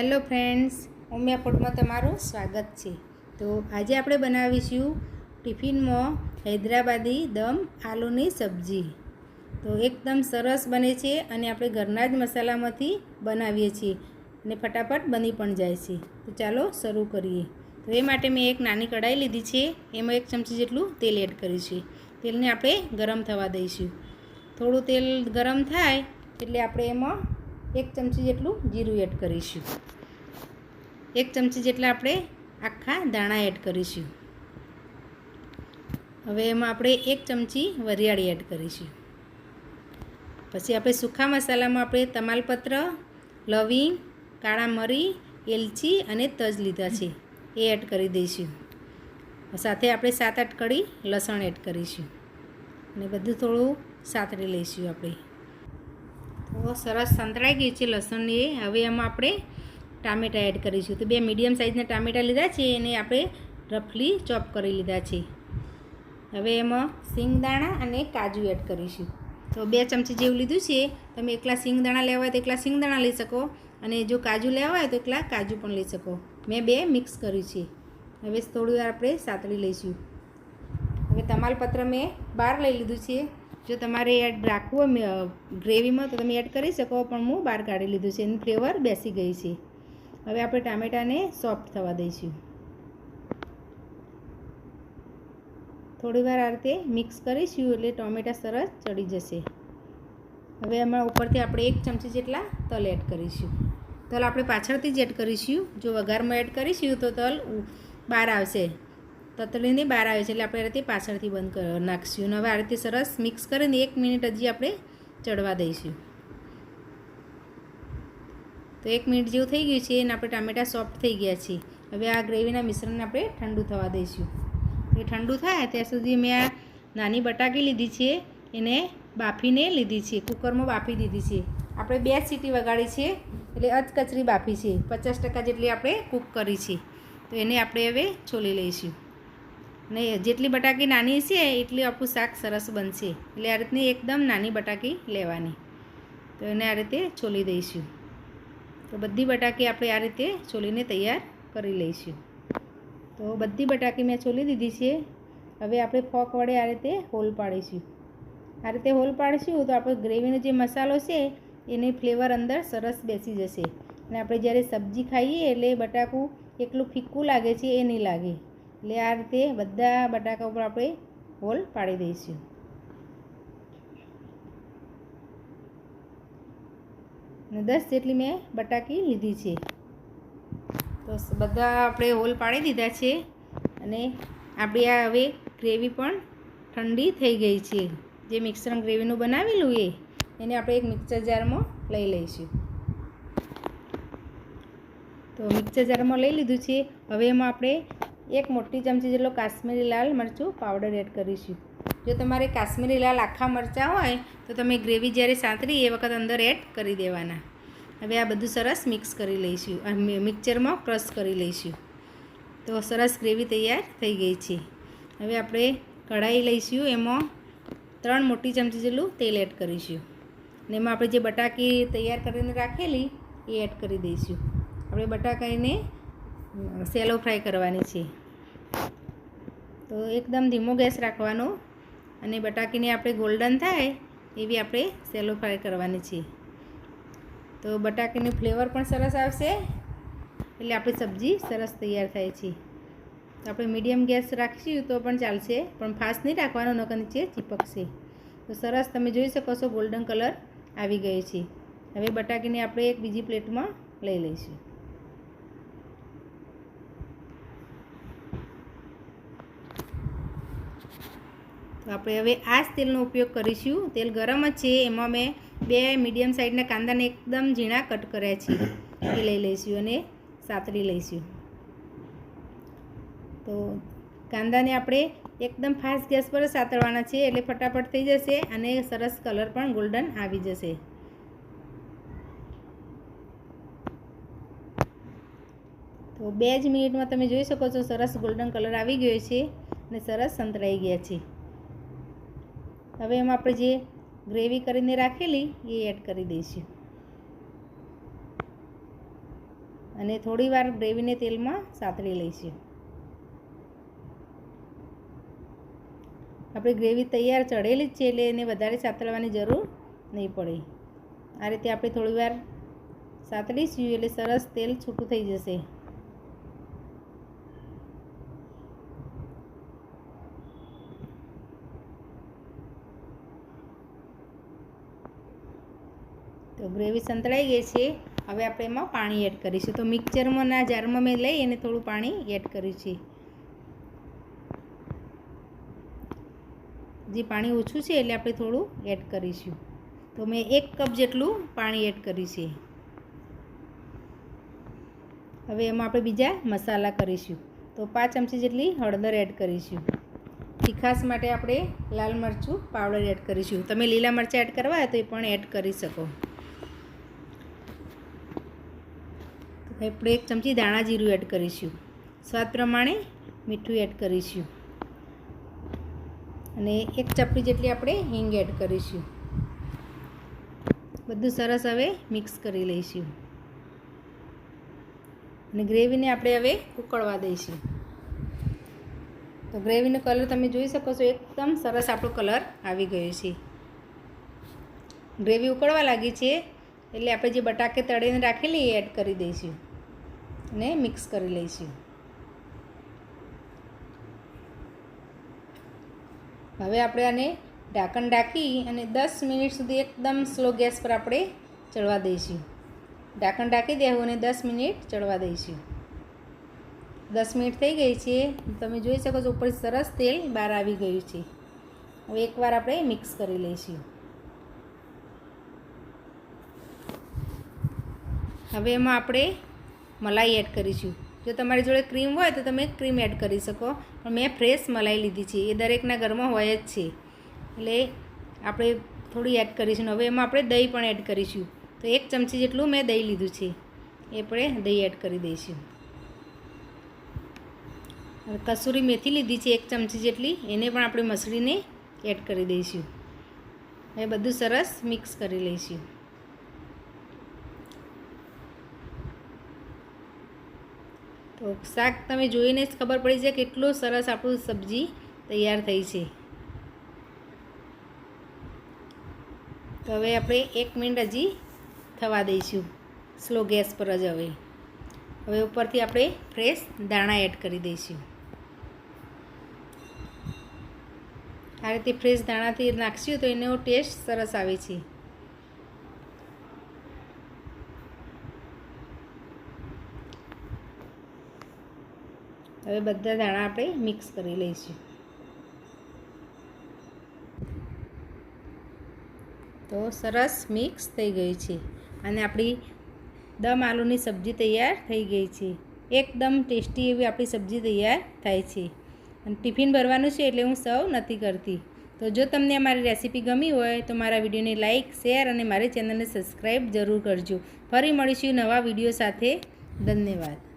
Hello friends, Umiya ફૂડમાં તમારું સ્વાગત છે. તો આજે આપણે બનાવીશું ટિફિનમાં હૈદરાબાદી દમ આલુની સબ્જી. તો એકદમ સરસ બને છે અને આપણે ઘરના જ મસાલામાંથી બનાવીએ છીએ અને ફટાફટ બની પણ જાય છે. તો ચાલો શરૂ કરીએ. તો એ માટે મેં એક નાની કઢાઈ લીધી છે, એમાં એક ચમચી જેટલું તેલ એડ કરીશું તેલને આપણે ગરમ થવા દઈશું. થોડું તેલ ગરમ થાય એટલે આપણે એમાં એક ચમચી જેટલું જીરું એડ કરીશું. એક ચમચી જેટલા આપણે આખા દાણા એડ કરીશું. હવે એમાં આપણે એક ચમચી વરિયાળી એડ કરીશું. પછી આપણે સૂખા મસાલામાં આપણે તમાલપત્ર, લવિંગ, કાળા મરી, એલચી અને તજ લીધા છે. એ એડ કરી દઈશું. સાથે આપણે સાત આઠ કડી લસણ એડ કરીશું. અને બધું થોડું સાતરી લઈશું આપણે. તો સરસ. સંતળાઈ ગયું છે લસણની. હવે એમાં આપણે ટામેટાં એડ કરીશું. તો બે મીડિયમ સાઇઝના ટામેટાં લીધા છે, એને આપણે રફલી ચોપ કરી લીધા છે. હવે એમાં સિંગદાણા અને કાજુ એડ કરીશું. તો બે ચમચી જેવું લીધું છે. તમે એકલા સિંગદાણા લેવા હોય તો એકલા સિંગદાણા લઈ શકો. અને જો કાજુ લેવા હોય તો એકલા કાજુ પણ લઈ શકો. મેં બે મિક્સ કર્યું છે. હવે થોડી આપણે સાતળી લઈશું. હવે તમાલપત્ર મેં બહાર લઈ લીધું છે. જો તમારે એડ રાખવું હોય ગ્રેવીમાં તો તમે એડ કરી શકો, પણ હું બહાર કાઢી લીધું છે. એની ફ્લેવર બેસી ગઈ છે. હવે આપણે ટામેટાને સોફ્ટ થવા દઈશું. થોડી વાર આ રીતે મિક્સ કરીશું એટલે ટોમેટા સરસ ચડી જશે. હવે એમાં ઉપરથી આપણે એક ચમચી જેટલા તલ એડ કરીશું. તલ આપણે પાછળથી જ એડ કરીશું. જો વઘારમાં એડ કરીશું તો તલ બહાર આવશે. તતળીને બહાર આવે છે એટલે આપણે આ રીતે પાછળથી બંધ નાખીશું. અને હવે આ રીતે સરસ મિક્સ કરીને એક મિનિટ હજી આપણે ચડવા દઈશું. તો એક મિનિટ જેવું થઈ ગયું છે અને આપણે ટામેટાં સોફ્ટ થઈ ગયા છે. હવે આ ગ્રેવીના મિશ્રણને આપણે ઠંડુ થવા દઈશું. એ ઠંડુ થાય ત્યાં સુધી મેં આ નાની બટાકી લીધી છે, એને બાફીને લીધી છે, કુકરમાં બાફી દીધી છે. આપણે બે સીટી વગાડી છે, એટલે અધકચરી બાફી છે. પચાસ ટકા જેટલી આપણે કૂક કરી છે. તો એને આપણે હવે છોલી લઈશું. ને જેટલી બટાકી નાની છે, એટલી આપણું શાક સરસ બનશે. એટલે આ રીતની એકદમ નાની બટાકી લેવાની. તો એને આ રીતે છોલી દઈશું. તો બધી બટાકી આપણે આ રીતે છોલીને તૈયાર કરી લઈશું. તો બધી બટાકી મેં છોલી દીધી છે. હવે આપણે ફોક વડે આ રીતે હોલ પાડીશું. આ રીતે હોલ પાડીશું તો આપણે ગ્રેવીનો જે મસાલો છે, એની ફ્લેવર અંદર સરસ બેસી જશે. અને આપણે જ્યારે સબ્જી ખાઈએ એટલે બટાકું એટલું ફીક્કું લાગે છે, એ નહીં લાગે. એટલે આ રીતે બધા બટાકા ઉપર આપણે હોલ પાડી દઈશું. અને દસ જેટલી મેં બટાકી લીધી છે. તો બધા આપણે હોલ પાડી દીધા છે અને આપણી આ હવે ગ્રેવી પણ ઠંડી થઈ ગઈ છે. જે મિક્સર ગ્રેવીનું બનાવેલું એ, એને આપણે એક મિક્સર જારમાં લઈ લઈશું. તો મિક્સર જારમાં લઈ લીધું છે. હવે એમાં આપણે એક મોટી ચમચી જેટલો કાશ્મીરી લાલ મરચું પાવડર એડ કરીશું. જો તમારે કાશ્મીરી લાલ આખા મરચાં હોય, તો તમે ગ્રેવી જ્યારે સાંતરી, એ વખત અંદર એડ કરી દેવાના. હવે આ બધું સરસ મિક્સ કરી લઈશું. મિક્સરમાં ક્રશ કરી લઈશું. તો સરસ ગ્રેવી તૈયાર થઈ ગઈ છે. હવે આપણે કઢાઈ લઈશું. એમાં ત્રણ મોટી ચમચી જેટલું તેલ એડ કરીશું. અને એમાં આપણે જે બટાકી તૈયાર કરીને રાખેલી, એ એડ કરી દઈશું. આપણે બટાકાને સેલો ફ્રાય કરવાની છે. તો એકદમ ધીમો ગેસ રાખવાનો અને બટાકીને આપણે ગોલ્ડન થાય એવી આપણે સેલો ફ્રાય કરવાની છે તો બટાકીનું ફ્લેવર પણ સરસ આવશે એટલે આપણી સબ્જી સરસ તૈયાર થાય છે. તો આપણે મીડિયમ ગેસ રાખીશું તો પણ ચાલશે, પણ ફાસ્ટ નહીં રાખવાનો, નકર નીચે ચીપકશે. તો સરસ તમે જોઈ શકો છો ગોલ્ડન કલર આવી ગયો છે. હવે બટાકીને આપણે એક બીજી પ્લેટમાં લઈ લઈશું. તો આપણે હવે આ જ તેલનો ઉપયોગ કરીશું. તેલ ગરમ જ છે, એમાં મેં બે મીડિયમ સાઇઝના કાંદાને એકદમ ઝીણા કટ કર્યા છે. એ લઈ લઈશું અને સાતરી લઈશું. તો કાંદાને આપણે એકદમ ફાસ્ટ ગેસ પર સાતરવાના છે, એટલે ફટાફટ થઈ જશે અને સરસ કલર પણ ગોલ્ડન આવી જશે. તો બે જ મિનિટમાં તમે જોઈ શકો છો, સરસ ગોલ્ડન કલર આવી ગયો છે અને સરસ સંતરાઈ ગયા છે. હવે એમાં આપણે જે ગ્રેવી કરીને રાખેલી, એ એડ કરી દઈશું. અને થોડીવાર ગ્રેવીને તેલમાં સાતળી લઈશું. આપણી ગ્રેવી તૈયાર ચડેલી જ છે, એટલે એને વધારે સાતળવાની જરૂર નહીં પડે. આ રીતે આપણે થોડીવાર સાતળીશું, એટલે સરસ તેલ છૂટું થઈ જશે. તો ગ્રેવી સંતળાઈ ગઈ છે. હવે આપણે એમાં પાણી એડ કરીશું. તો મિક્સરમાં ના જારમાં મેં લઈ અને થોડું પાણી એડ કર્યું છે. જે પાણી ઓછું છે એટલે આપણે થોડું એડ કરીશું. તો મેં એક કપ જેટલું પાણી એડ કર્યું છે. હવે એમાં આપણે બીજા મસાલા કરીશું. તો પાંચ ચમચી જેટલી હળદર એડ કરીશું. તીખાસ માટે આપણે લાલ મરચું પાવડર એડ કરીશું. તમે લીલા મરચાં એડ કરવા હોય તો એ પણ એડ કરી શકો. આપણે એક ચમચી દાણા જીરું એડ કરીશું. સ્વાદ પ્રમાણે મીઠું એડ કરીશું. અને એક ચપટી જેટલી આપણે હિંગ એડ કરીશું. બધું સરસ હવે મિક્સ કરી લઈશું. અને ગ્રેવીને આપણે હવે ઉકળવા દઈશું. તો ગ્રેવીનો કલર તમે જોઈ શકો છો, એકદમ સરસ આપણો કલર આવી ગયો છે. ગ્રેવી ઉકળવા લાગી છે, એટલે આપણે જે બટાકે તળીને રાખેલી એ એડ કરી દઈશું. અને મિક્સ કરી લઈશું. હવે આપણે આને ઢાંકણ ઢાંકી અને દસ મિનિટ સુધી એકદમ સ્લો ગેસ પર આપણે ચડવા દઈશું. ઢાંકણ ઢાંકી દેવું અને દસ મિનિટ ચડવા દઈશું. દસ મિનિટ થઈ ગઈ છે. તમે જોઈ શકો છો ઉપર સરસ તેલ બહાર આવી ગયું છે. હવે એકવાર આપણે મિક્સ કરી લઈશું. હવે એમાં આપણે મલાઈ એડ કરીશું જો તમારી જોડે ક્રીમ હોય તો તમે ક્રીમ એડ કરી શકો. પણ મેં ફ્રેશ મલાઈ લીધી છે. એ દરેકના ઘરમાં હોય જ છે. એટલે આપણે થોડી એડ કરીશું હવે એમાં આપણે દહીં પણ એડ કરીશું. તો એક ચમચી જેટલું મેં દહીં લીધું છે. એ આપણે દહીં એડ કરી દઈશું. હવે કસૂરી મેથી લીધી છે એક ચમચી જેટલી. એને પણ આપણે મસળીને એડ કરી દઈશું. હવે બધું સરસ મિક્સ કરી લઈશું. તો શાક તમે જોઈને જ ખબર પડી છે કેટલું સરસ આપણું સબ્જી તૈયાર થઈ છે. તો હવે આપણે એક મિનિટ હજી થવા દઈશું. સ્લો ગેસ પર જ હવે. હવે ઉપરથી આપણે ફ્રેશ દાણા એડ કરી દઈશું. આ રીતે ફ્રેશ દાણાથી નાખશું તો એનો ટેસ્ટ સરસ આવે છે. હવે બધા દાણા આપણે મિક્સ કરી લઈશું. તો સરસ મિક્સ થઈ ગયું છે. અને આપણી દમ આલુની સબ્જી તૈયાર થઈ ગઈ છે. એકદમ ટેસ્ટી એવી આપણી સબ્જી તૈયાર થાય છે. અને ટિફિન ભરવાનું છે એટલે હું સર્વ નથી કરતી. તો જો તમને અમારી રેસીપી ગમી હોય તો મારા વિડીયોને લાઇક શેર અને મારી ચેનલને સબસ્ક્રાઈબ જરૂર કરજો. ફરી મળીશું નવા વીડિયો સાથે. ધન્યવાદ.